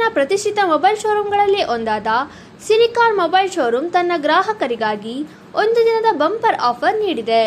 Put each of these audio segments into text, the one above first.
ಬೆಂಗಳೂರಿನ ಪ್ರತಿಷ್ಠಿತ ಮೊಬೈಲ್ ಶೋರೂಮ್ಗಳಲ್ಲಿ ಒಂದಾದ ಸಿಲಿಕಾನ್ ಮೊಬೈಲ್ ಶೋರೂಮ್ ತನ್ನ ಗ್ರಾಹಕರಿಗಾಗಿ ಒಂದು ದಿನದ ಬಂಪರ್ ಆಫರ್ ನೀಡಿದೆ.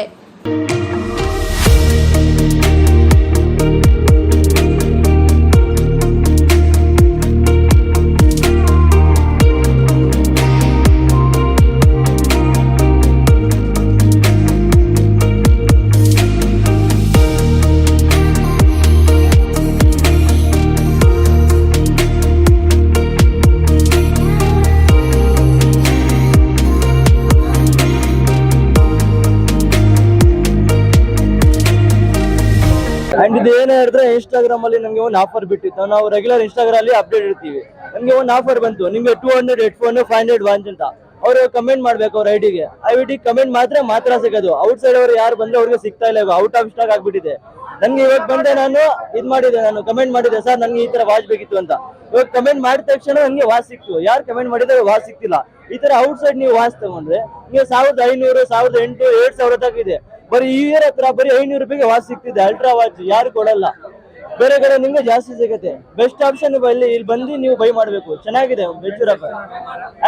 ಅಂಡ್ ಇದು ಏನೇ ಹೇಳಿದ್ರೆ ಇನ್ಸ್ಟಾಗ್ರಾಮ್ ಅಲ್ಲಿ ನಮಗೆ ಒಂದು ಆಫರ್ ಬಿಟ್ಟಿತ್ತು. ನಾವು ರೆಗ್ಯುಲರ್ ಇನ್ಸ್ಟಾಗ್ರಾಮ್ ಅಲ್ಲಿ ಅಪ್ಡೇಟ್ ಇರ್ತೀವಿ ನಮಗೆ ಒಂದು ಆಫರ್ ಬಂತು. ನಿಮಗೆ two hundred headphone five hundred watch ಅಂತ. ಅವರು ಕಮೆಂಟ್ ಮಾಡ್ಬೇಕು ಅವ್ರ ಐಡಿಗೆ ಆ ಐಡಿ ಕಮೆಂಟ್ ಮಾತ್ರ ಮಾತ್ರ ಸಿಗೋದು. ಔಟ್ ಸೈಡ್ ಅವರು ಯಾರು ಬಂದ್ರೆ ಅವ್ರಿಗೆ ಸಿಗ್ತಾ ಇಲ್ಲ. ಔಟ್ ಆಫ್ ಸ್ಟಾಕ್ ಆಗ್ಬಿಟ್ಟಿದೆ. ನನ್ಗೆ ಇವಾಗ ಬಂದೆ ನಾನು, ಇದು ಮಾಡಿದೆ ನಾನು ಕಮೆಂಟ್ ಮಾಡಿದೆ. ಸರ್ ನನ್ಗೆ ಈ ತರ ವಾಚ್ ಬೇಕಿತ್ತು ಅಂತ. ಇವಾಗ ಕಮೆಂಟ್ ಮಾಡಿದ ತಕ್ಷಣ ನನಗೆ ವಾಚ್ ಸಿಕ್ತು. ಯಾರು ಕಮೆಂಟ್ ಮಾಡಿದ್ರೆ ವಾಚ್ ಸಿಕ್ತಿಲ್ಲ ಈ ತರ ಔಟ್ ಸೈಡ್ ನೀವು ವಾಚ್ ತಗೊಂಡ್ರೆ ನೀವು ಸಾವಿರದ ಐನೂರು, ಸಾವಿರದ ಎಂಟು ಏಳು ಸಾವಿರ ಇದೆ. ಬರೀ ಈ ಇಯರ್ ಹತ್ರ ಬರೀ ಐನೂರು ರೂಪಾಯಿಗೆ ವಾಚ್ ಸಿಗ್ತಿದೆ ಅಲ್ಟ್ರಾ ವಾಚ್ ಯಾರು ಕೊಡಲ್ಲ. ಬೇರೆ ಕಡೆ ನಿಮ್ಗೆ ಜಾಸ್ತಿ ಸಿಗುತ್ತೆ. ಬೆಸ್ಟ್ ಆಪ್ಷನ್ ಇಲ್ಲಿ ಇಲ್ಲಿ ಬಂದು ನೀವು ಬೈ ಮಾಡಬೇಕು. ಚೆನ್ನಾಗಿದೆ ಬೆಚ್ಚೂರಪ್ಪ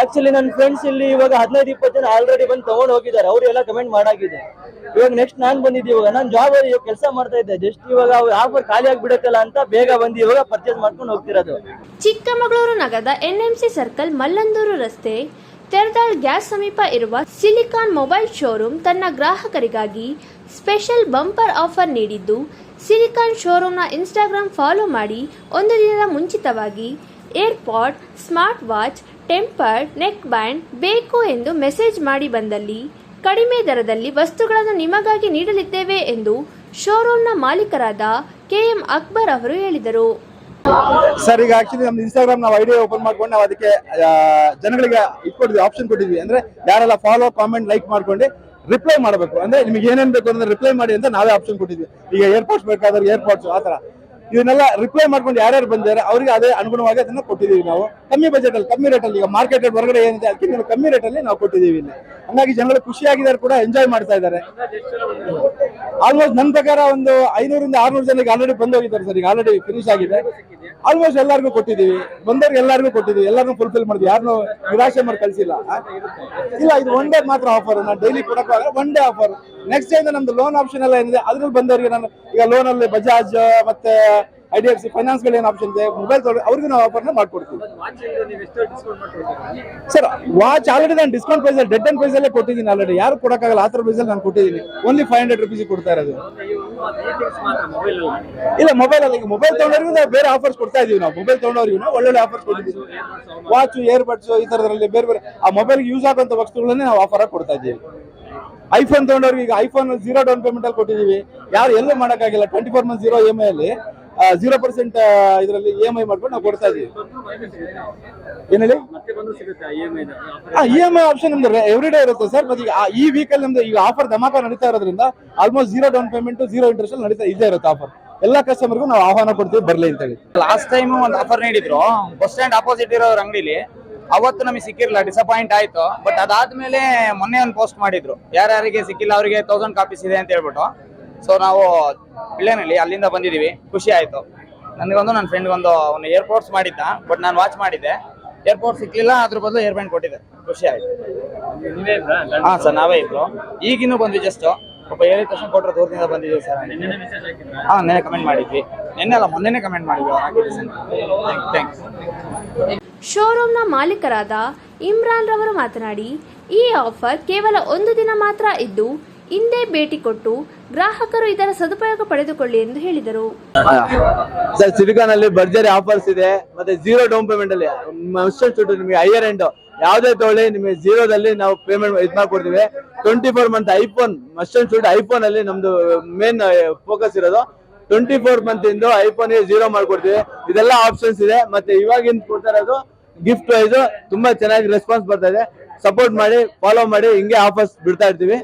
ಆಕ್ಚುಲಿ ನನ್ನ ಫ್ರೆಂಡ್ಸ್ ಇಲ್ಲಿ ಇವಾಗ ಹದಿನೈದು, ಇಪ್ಪತ್ತು ಜನ ಆಲ್ರೆಡಿ ಬಂದು ತಗೊಂಡು ಹೋಗಿದ್ದಾರೆ. ಅವರೆಲ್ಲ ಕಮೆಂಟ್ ಮಾಡಾಗಿದೆ ಇವಾಗ ನೆಕ್ಸ್ಟ್ ನಾನು ಬಂದಿದ್ದೆ, ಇವಾಗ ನಾನು ಜಾಬ್ ಅಲ್ಲಿ ಕೆಲಸ ಮಾಡ್ತಾ ಇದ್ದೆ. ಜಸ್ಟ್ ಇವಾಗ ಆಫರ್ ಖಾಲಿ ಆಗಿಬಿಡುತ್ತಲ್ಲ ಅಂತ ಬೇಗ ಬಂದು ಇವಾಗ ಪರ್ಚೇಸ್ ಮಾಡ್ಕೊಂಡು ಹೋಗ್ತಿರೋದು. ಚಿಕ್ಕಮಗಳೂರು ನಗರದ ಎನ್ಎಂಸಿ ಸರ್ಕಲ್ ಮಲ್ಲಂದೂರು ರಸ್ತೆ ತೆರದಾಳ್ ಗ್ಯಾಸ್ ಸಮೀಪ ಇರುವ ಸಿಲಿಕಾನ್ ಮೊಬೈಲ್ ಶೋರೂಮ್ ತನ್ನ ಗ್ರಾಹಕರಿಗಾಗಿ ಸ್ಪೆಷಲ್ ಬಂಪರ್ ಆಫರ್ ನೀಡಿದ್ದು, ಸಿಲಿಕಾನ್ ಶೋರೂಮ್ನ ಇನ್ಸ್ಟಾಗ್ರಾಮ್ ಫಾಲೋ ಮಾಡಿ ಒಂದು ದಿನದ ಮುಂಚಿತವಾಗಿ airpod, smart watch, tempered, neck band ಬೇಕು ಎಂದು ಮೆಸೇಜ್ ಮಾಡಿ ಬಂದಲ್ಲಿ, ಕಡಿಮೆ ದರದಲ್ಲಿ ವಸ್ತುಗಳನ್ನು ನಿಮಗಾಗಿ ನೀಡಲಿದ್ದೇವೆ ಎಂದು ಶೋರೂಮ್ನ ಮಾಲೀಕರಾದ ಕೆಎಂ ಅಕ್ಬರ್ ಅವರು ಹೇಳಿದರು. ಸರ್ ಈಗ ಆಕ್ಚುಲಿ ನಮ್ದು ಇನ್ಸ್ಟಾಗ್ರಾಮ್ ನಾವು ಐಡಿಯಾ ಓಪನ್ ಮಾಡ್ಕೊಂಡು ನಾವು ಅದಕ್ಕೆ ಜನಗಳಿಗೆ ಇಟ್ಕೊಟ್ಟಿದ್ವಿ ಆಪ್ಷನ್ ಕೊಟ್ಟಿದ್ವಿ ಅಂದ್ರೆ ಯಾರೆಲ್ಲ ಫಾಲೋ ಕಾಮೆಂಟ್ ಲೈಕ್ ಮಾಡ್ಕೊಂಡು ರಿಪ್ಲೈ ಮಾಡಬೇಕು. ಅಂದ್ರೆ ನಿಮ್ಗೆ ಏನೇನ್ ಬೇಕು ಅಂದ್ರೆ ರಿಪ್ಲೈ ಮಾಡಿ ಅಂತ ನಾವೇ ಆಪ್ಷನ್ ಕೊಟ್ಟಿದ್ವಿ ಈಗ ಏರ್ಪೋರ್ಟ್ಸ್ ಬೇಕಾದ್ರೆ ಏರ್ಪೋರ್ಟ್ಸ್ ಆ ತರ ಇದನ್ನೆಲ್ಲ ರಿಪ್ಲೈ ಮಾಡ್ಕೊಂಡು ಯಾರ್ಯಾರು ಬಂದಿದ್ದಾರೆ, ಅವರಿಗೆ ಅದೇ ಅನುಗುಣವಾಗಿ ಅದನ್ನ ಕೊಟ್ಟಿದ್ದೀವಿ ನಾವು. ಕಮ್ಮಿ ಬಜೆಟ್ ಅಲ್ಲಿ, ಕಮ್ಮಿ ರೇಟ್ ಅಲ್ಲಿ, ಈಗ ಮಾರ್ಕೆಟ್ ಹೊರಗಡೆ ಏನಿದೆ ಅದಕ್ಕಿಂತ ಕಮ್ಮಿ ರೇಟ್ ಅಲ್ಲಿ ನಾವು ಕೊಟ್ಟಿದ್ದೀವಿ ಇಲ್ಲಿ. ಹಂಗಾಗಿ ಜನಗಳು ಖುಷಿಯಾಗಿದ್ದಾರೆ ಕೂಡ ಎಂಜಾಯ್ ಮಾಡ್ತಾ ಇದ್ದಾರೆ. ಆಲ್ಮೋಸ್ಟ್ ನನ್ನ ಪ್ರಕಾರ ಒಂದು ಐನೂರಿಂದ ಆರ್ನೂರು ಜನಕ್ಕೆ ಆಲ್ರೆಡಿ ಬಂದೋಗಿದ್ದಾರೆ ಸರ್. ಈಗ ಆಲ್ರೆಡಿ ಫಿನಿಶ್ ಆಗಿದೆ. ಆಲ್ಮೋಸ್ಟ್ ಎಲ್ಲರಿಗೂ ಕೊಟ್ಟಿದ್ದೀವಿ. ಬಂದವ್ರಿಗೆ ಎಲ್ಲರಿಗೂ ಕೊಟ್ಟಿದ್ದೀವಿ. ಎಲ್ಲರನ್ನೂ ಫುಲ್ಫಿಲ್ ಮಾಡಿದ್ವಿ. ಯಾರನ್ನೂ ನಿರಾಶೆ ಮಾಡಿ ಕಳಿಸಿಲ್ಲ. ಇಲ್ಲ, ಇದು ಒನ್ ಡೇ ಮಾತ್ರ ಆಫರ್ ನಾನು daily ಕೊಡೋಕ್ಕಾಗಲ್ಲ one day offer next time ನಮ್ದು ಲೋನ್ ಆಪ್ಷನ್ ಎಲ್ಲ ಏನಿದೆ, ಅದ್ರಲ್ಲಿ ಬಂದವರಿಗೆ ನಾನು ಈಗ ಲೋನ್ ಅಲ್ಲಿ ಬಜಾಜ್ ಮತ್ತೆ ಐ ಡಿ ಎಫ್ ಸಿ ಫೈನಾನ್ಸ್ಗಳು ಏನು ಆಪ್ಷನ್ ಇದೆ? ಮೊಬೈಲ್ ಅವ್ರಿಗೂ ನಾವು ಆಫರ್ನ ಮಾಡ್ಕೊಡ್ತೀವಿ. ಸರ್ ವಾಚ್ ಆಲ್ರೆಡಿ ನಾನು discount price dead and price ಅಲ್ಲೇ ಕೊಟ್ಟಿದ್ದೀನಿ ಆಲ್ರೆಡಿ ಯಾರು ಕೊಡೋಕ್ಕಾಗಲ್ಲ ಆ ಥರ ಪ್ರೈಸ್ ಅಲ್ಲಿ ನಾನು ಕೊಟ್ಟಿದ್ದೀನಿ. ಓನ್ಲಿ ಫೈವ್ ಹಂಡ್ರೆಡ್ ರುಪೀಸ್ ಕೊಡ್ತಾ ಇರೋದು. ಇಲ್ಲ ಮೊಬೈಲ್ ಅಲ್ಲಿ. ಈಗ ಮೊಬೈಲ್ ತಗೊಂಡವ್ರಿಗೂ ನಾವು ಬೇರೆ ಆಫರ್ಸ್ ಕೊಡ್ತಾ ಇದೀವಿ ನಾವು. ಮೊಬೈಲ್ ತಗೊಂಡವ್ರಿಗೂ ಒಳ್ಳೊಳ್ಳೆ ಆಫರ್ಸ್ ಕೊಟ್ಟಿದ್ದೀವಿ. ವಾಚ್ ಏರ್ ಬಡ್ಸ್ ಈ ಥರದ್ರಲ್ಲಿ ಬೇರೆ ಬೇರೆ ಆ ಮೊಬೈಲ್ಗೆ ಯೂಸ್ ಆಗುವಂಥ ವಸ್ತುಗಳನ್ನೇ ನಾವು ಆಫರ್ ಆಗಿ ಕೊಡ್ತಾ ಇದ್ದೀವಿ ಐಫೋನ್ ತಗೊಂಡವ್ರಿಗೆ ಈಗ ಐಫೋನ್ ಜೀರೋ ಡೌನ್ ಪೇಮೆಂಟ್ ಅಲ್ಲಿ ಕೊಟ್ಟಿದ್ದೀವಿ. ಯಾರು ಎಲ್ಲೂ ಮಾಡೋಕ್ಕಾಗಿಲ್ಲ. Twenty four month zero E M I ಅಲ್ಲಿ ಜೀರೋ ಪರ್ಸೆಂಟ್ ಇದರಲ್ಲಿ ಇ ಎಂ ಐ ಮಾಡ್ಕೊಂಡು ನಾವು ಕೊಡ್ತಾ ಇದೀವಿ. ಏನೇಳಿ ಇ ಎಂ ಐ ಆಪ್ಷನ್ ನಮ್ದು ಎವ್ರಿ ಡೇ ಇರುತ್ತೆ ಸರ್ ಮತ್ತೆ ಆ- ಈ ವೀಕಲ್ ನಮ್ದು ಈಗ ಆಫರ್ ಧಮಾಕ ನಡೀತಾ ಇರೋದ್ರಿಂದ almost zero down payment zero interest ನಡೀತಾ ಇದೇ ಇರುತ್ತೆ ಆಫರ್ ಎಲ್ಲಾ ಕಸ್ಟಮರ್ಗೂ ನಾವು ಆಹ್ವಾನ ಕೊಡ್ತೀವಿ, ಬರ್ಲಿ ಅಂತ ಹೇಳಿ. ಲಾಸ್ಟ್ ಟೈಮ್ ಒಂದು ಆಫರ್ ನೀಡಿದ್ರು ಬಸ್ ಸ್ಟ್ಯಾಂಡ್ ಅಪೋಸಿಟ್ ಇರೋ ಅಂಗಡಿಲಿ, ಅವತ್ತು ನಮಗೆ ಸಿಕ್ಕಿರಲ್ಲ ಡಿಸಪಾಯಿಂಟ್ ಆಯ್ತು. ಬಟ್ ಅದಾದ್ಮೇಲೆ ಮೊನ್ನೆ ಒಂದು ಪೋಸ್ಟ್ ಮಾಡಿದ್ರು. ಯಾರ್ಯಾರಿಗೆ ಸಿಕ್ಕಿಲ್ಲ, ಅವರಿಗೆ ತೌಸಂಡ್ ಕಾಪೀಸ್ ಇದೆ ಅಂತ ಹೇಳ್ಬಿಟ್ಟು. ಸೊ ನಾವು ಪಿಳ್ಳೆನಲ್ಲಿ ಅಲ್ಲಿಂದ ಬಂದಿದೀವಿ ಖುಷಿ ಆಯ್ತು. ನನಗೊಂದು ನನ್ನ ಫ್ರೆಂಡ್ಗೊಂದು ಅವನು ಏರ್ಪೋರ್ಟ್ಸ್ ಮಾಡಿದ್ದ ಬಟ್ ನಾನು ವಾಚ್ ಮಾಡಿದ್ದೆ. ಏರ್ಪೋರ್ಟ್ ಸಿಕ್ಲಿಲ್ಲ ಅದ್ರ ಬದಲು ಏರ್ ಬ್ಯಾಂಡ್ ಕೊಟ್ಟಿದ್ದೆ. ಖುಷಿ ಆಯ್ತು. ಹಾ ಸರ್ ನಾವೇ ಇದ್ರು ಈಗಿನ್ನೂ ಬಂದ್ವಿ ಜಸ್ಟ್ ಒಬ್ಬ ಹೇಳಿದ ತಕ್ಷಣ ಕೊಟ್ಟರೆ ದೂರದಿಂದ ಬಂದಿದ್ದೀವಿ ಸರ್ ಹಾ ನೆನೆ ಕಮೆಂಟ್ ಮಾಡಿದ್ವಿ. ನಿನ್ನೆ ಅಲ್ಲ ಮೊನ್ನೆನೇ ಕಮೆಂಟ್ ಮಾಡಿದ್ವಿ. ಥ್ಯಾಂಕ್ಸ್ ಶೋರೂಮ್ನ ಮಾಲೀಕರಾದ ಇಮ್ರಾನ್ ರವರು ಮಾತನಾಡಿ ಈ ಆಫರ್ ಕೇವಲ ಒಂದು ದಿನ ಮಾತ್ರ ಇದ್ದು ಇಂದೇ ಭೇಟಿ ಕೊಟ್ಟು ಗ್ರಾಹಕರು ಇದರ ಸದುಪಯೋಗ ಪಡೆದುಕೊಳ್ಳಿ ಎಂದು ಹೇಳಿದರು. ಸರ್ ಸಿಲಿಕಾನ್ ಅಲ್ಲಿ ಭರ್ಜರಿ ಆಫರ್ಸ್ ಇದೆ. ಮತ್ತೆ ಜೀರೋ ಡೌನ್ ಪೇಮೆಂಟ್ ಅಲ್ಲಿ ಶೂಟ್ ನಿಮಗೆ ಹೈಯರ್ ಎಂಡ್ ಯಾವ್ದೇ ತಗೊಳ್ಳಿ, ನಿಮಗೆ ಜೀರೋದಲ್ಲಿ ನಾವು ಪೇಮೆಂಟ್ ಇದು ಮಾಡ್ಕೊಡ್ತೀವಿ. ಟ್ವೆಂಟಿ ಫೋರ್ ಮಂತ್ ಐಫೋನ್ ಮಸ್ಟನ್ ಶೂಟ್ ಐಫೋನ್ ಅಲ್ಲಿ ನಮ್ದು ಮೇನ್ ಫೋಕಸ್ ಇರೋದು. ಟ್ವೆಂಟಿ ಫೋರ್ ಮಂತ್ ಇಂದ ಐಫೋನ್ಗೆ ಜೀರೋ ಮಾಡ್ಕೊಡ್ತೀವಿ. ಇದೆಲ್ಲ ಆಪ್ಷನ್ಸ್ ಇದೆ. ಮತ್ತೆ ಇವಾಗಿಂದ ಕೊಡ್ತಾ ಇರೋದು ಗಿಫ್ಟ್ ವೈಸ್ ತುಂಬಾ ಚೆನ್ನಾಗಿ ರೆಸ್ಪಾನ್ಸ್ ಬರ್ತಾ ಇದೆ. ಸಪೋರ್ಟ್ ಮಾಡಿ ಫಾಲೋ ಮಾಡಿ, ಹಿಂಗೆ ಆಫರ್ಸ್ ಬಿಡ್ತಾ ಇರ್ತೀವಿ.